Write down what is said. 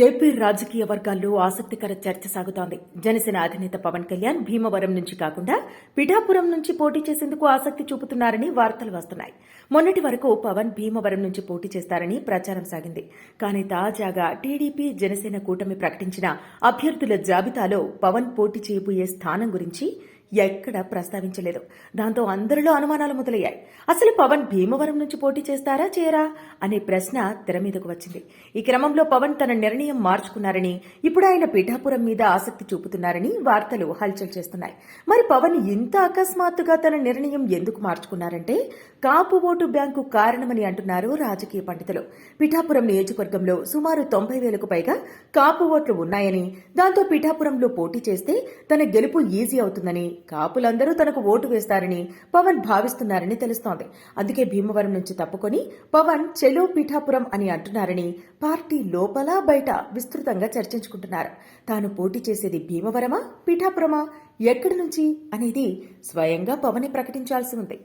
AP రాజకీయ వర్గాల్లో ఆసక్తికర చర్చ సాగుతోంది. జనసేన అధినేత పవన్ కళ్యాణ్ భీమవరం నుంచి కాకుండా పిఠాపురం నుంచి పోటీ చేసేందుకు ఆసక్తి చూపుతున్నారని వార్తలు వస్తున్నాయి. మొన్నటి వరకు పవన్ భీమవరం నుంచి పోటీ చేస్తారని ప్రచారం సాగింది. కానీ తాజాగా టీడీపీ జనసేన కూటమి ప్రకటించిన అభ్యర్థుల జాబితాలో పవన్ పోటీ చేయబోయే స్థానం గురించి ఎక్కడ ప్రస్తావించలేదు. దాంతో అందరిలో అనుమానాలు మొదలయ్యాయి. అసలు పవన్ భీమవరం నుంచి పోటీ చేస్తారా చేయరా అనే ప్రశ్న తెర మీదకు వచ్చింది. ఈ క్రమంలో పవన్ తన నిర్ణయం మార్చుకున్నారని ఇప్పుడు ఆయన పిఠాపురం మీద ఆసక్తి చూపుతున్నారని వార్తలు హల్చల్ చేస్తున్నాయి. మరి పవన్ ఇంత అకస్మాత్తుగా తన నిర్ణయం ఎందుకు మార్చుకున్నారంటే కాపు ఓటు బ్యాంకు కారణమని అంటున్నారు రాజకీయ పండితులు. పిఠాపురం నియోజకవర్గంలో సుమారు తొంభై వేలకు పైగా కాపు ఓట్లు ఉన్నాయని దాంతో పిఠాపురంలో పోటీ చేస్తే తన గెలుపు ఈజీ అవుతుందని కాపులందరూ తనకు ఓటు వేస్తారని పవన్ భావిస్తున్నారని తెలుస్తోంది. అందుకే భీమవరం నుంచి తప్పుకొని పవన్ చెలో పీఠాపురం అని అంటున్నారని పార్టీ లోపల బయట విస్తృతంగా చర్చించుకుంటున్నారు. తాను పోటీ చేసేది భీమవరమా పీఠాపురమా ఎక్కడి నుంచి అనేది స్వయంగా పవనే ప్రకటించాల్సి ఉంది.